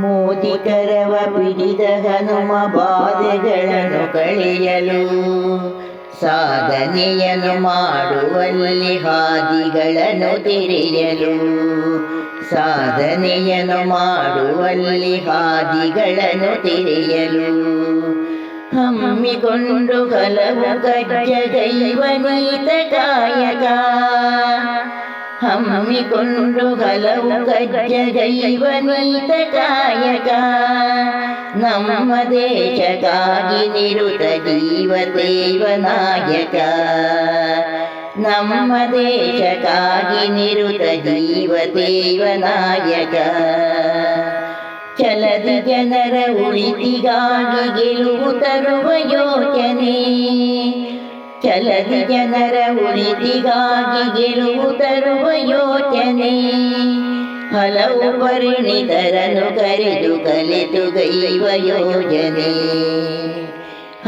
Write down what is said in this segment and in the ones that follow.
ಮೋದಿಕರವ ಪಿಡಿದ ಹನುಮ ಬಾಧೆಗಳನ್ನು ಕಳೆಯಲು ಸಾಧನೆಯನ್ನು ಮಾಡುವಲ್ಲಿ ಹಾದಿಗಳನ್ನು ತೆರೆಯಲು ಸಾಧನೆಯನ್ನು ಮಾಡುವಲ್ಲಿ ಹಾದಿಗಳನ್ನು ತೆರೆಯಲು ಹಮ್ಮಿಕೊಂಡು ಹಲವು ಗಜ್ಜಗೈವನೀತ ಕಾಯಕ ಹಮ್ಮಿಕೊಂಡು ಹಲವು ಗಜ್ಜಗೈವನೀತ ಕಾಯಕ ನಮ್ಮ ದೇಶಕ್ಕಾಗಿ ನಿರುತ ಜೀವದೇವ ನಾಯಕ ನಮ್ಮ ದೇಶಕ್ಕಾಗಿ ನಿರುತ ಜೀವದೇವ ನಾಯಕ ಚಲದಿ ಜನರ ಉಳಿತಿಗಾಗಿ ಗೆಲುವು ತರುವ ಯೋಚನೆ. ಚಲದಿ ಜನರ ಉಳಿತಿಗಾಗಿ ಗೆಲುವು ತರುವ ಯೋಚನೆ. ಹಲವು ಪರಿಣಿತರನ್ನು ಕರೆದು ಕಲಿತು ಗೈವ ಯೋಜನೆ.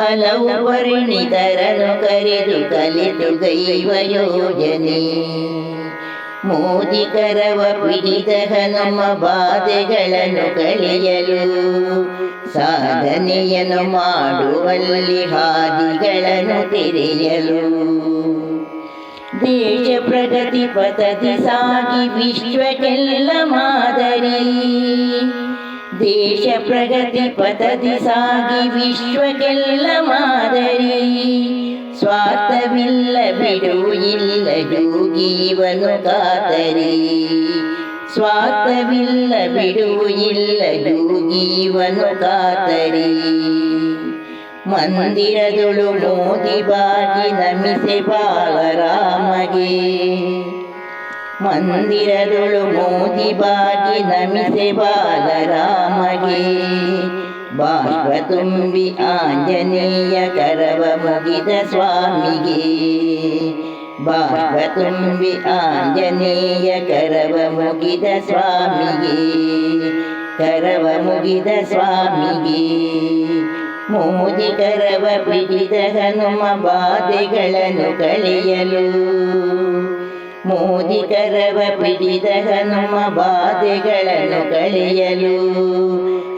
ಹಲವು ಪರಿಣಿತರನ್ನು ಕರೆದು ಕಲಿತು ಗೈವ ಯೋಜನೆ. ಮೋದಿಕರವ ಪಿಡಿದ ನಮ್ಮ ಬಾಧೆಗಳನ್ನು ಕಳೆಯಲು ಸಾಧನೆಯನ್ನು ಮಾಡುವಲ್ಲಿ ಹಾದಿಗಳನ್ನು ತೆರೆಯಲು. ದೇಶ ಪ್ರಗತಿ ಪತತಿ ಸಾಗಿ ವಿಶ್ವಕ್ಕೆಲ್ಲ ಮಾದರಿ. ದೇಶ ಪ್ರಗತಿ ಪತತಿ ಸಾಗಿ ವಿಶ್ವಕ್ಕೆಲ್ಲ ಮಾದರಿ. ಸ್ವಾರ್ಥವಿಲ್ಲ ಬಿಡು, ಇಲ್ಲ ಜೋಗೀವನು ಕಾತರಿ. ಸ್ವಾರ್ಥವಿಲ್ಲ ಬಿಡು, ಇಲ್ಲ ಜೋಗೀವನು ಕಾತರಿ. ಮಂದಿರದೊಳು ಮೋದಿ ಬಾಗಿ ನಮಿಸೆ ಬಾಲರಾಮಗೆ. ಮಂದಿರದೊಳು ಮೋದಿ ಬಾಗಿ ನಮಿಸೆ ಬಾಲರಾಮಗೆ. ಬಾಷ್ಪ ತುಂಬಿ ಆಂಜನೇಯ ಕರವ ಮುಗಿದ ಸ್ವಾಮಿಗೆ. ಬಾಷ್ಪ ತುಂಬಿ ಆಂಜನೇಯ ಕರವ ಮುಗಿದ ಸ್ವಾಮಿಗೆ. ಕರವ ಮುಗಿದ ಸ್ವಾಮಿಗೆ. ಮೋದಿ ಕರವ ಪಿಡಿದ ಹನುಮ ಬಾಧೆಗಳನ್ನು ಕಳೆಯಲು. ಮೋದಿ ಕರವ ಪಿಡಿದ ಹನುಮ ಬಾಧೆಗಳನ್ನು ಕಳೆಯಲು.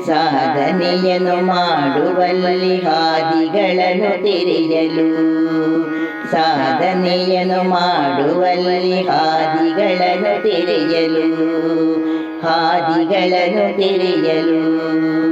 ಸಾಧನೆಯನ್ನು ಮಾಡುವಲ್ಲಿ ಹಾದಿಗಳನ್ನು ತೆರೆಯಲು. ಸಾಧನೆಯನ್ನು ಮಾಡುವಲ್ಲಿ ಹಾದಿಗಳನ್ನು ತೆರೆಯಲು. ಹಾದಿಗಳನ್ನು ತೆರೆಯಲು.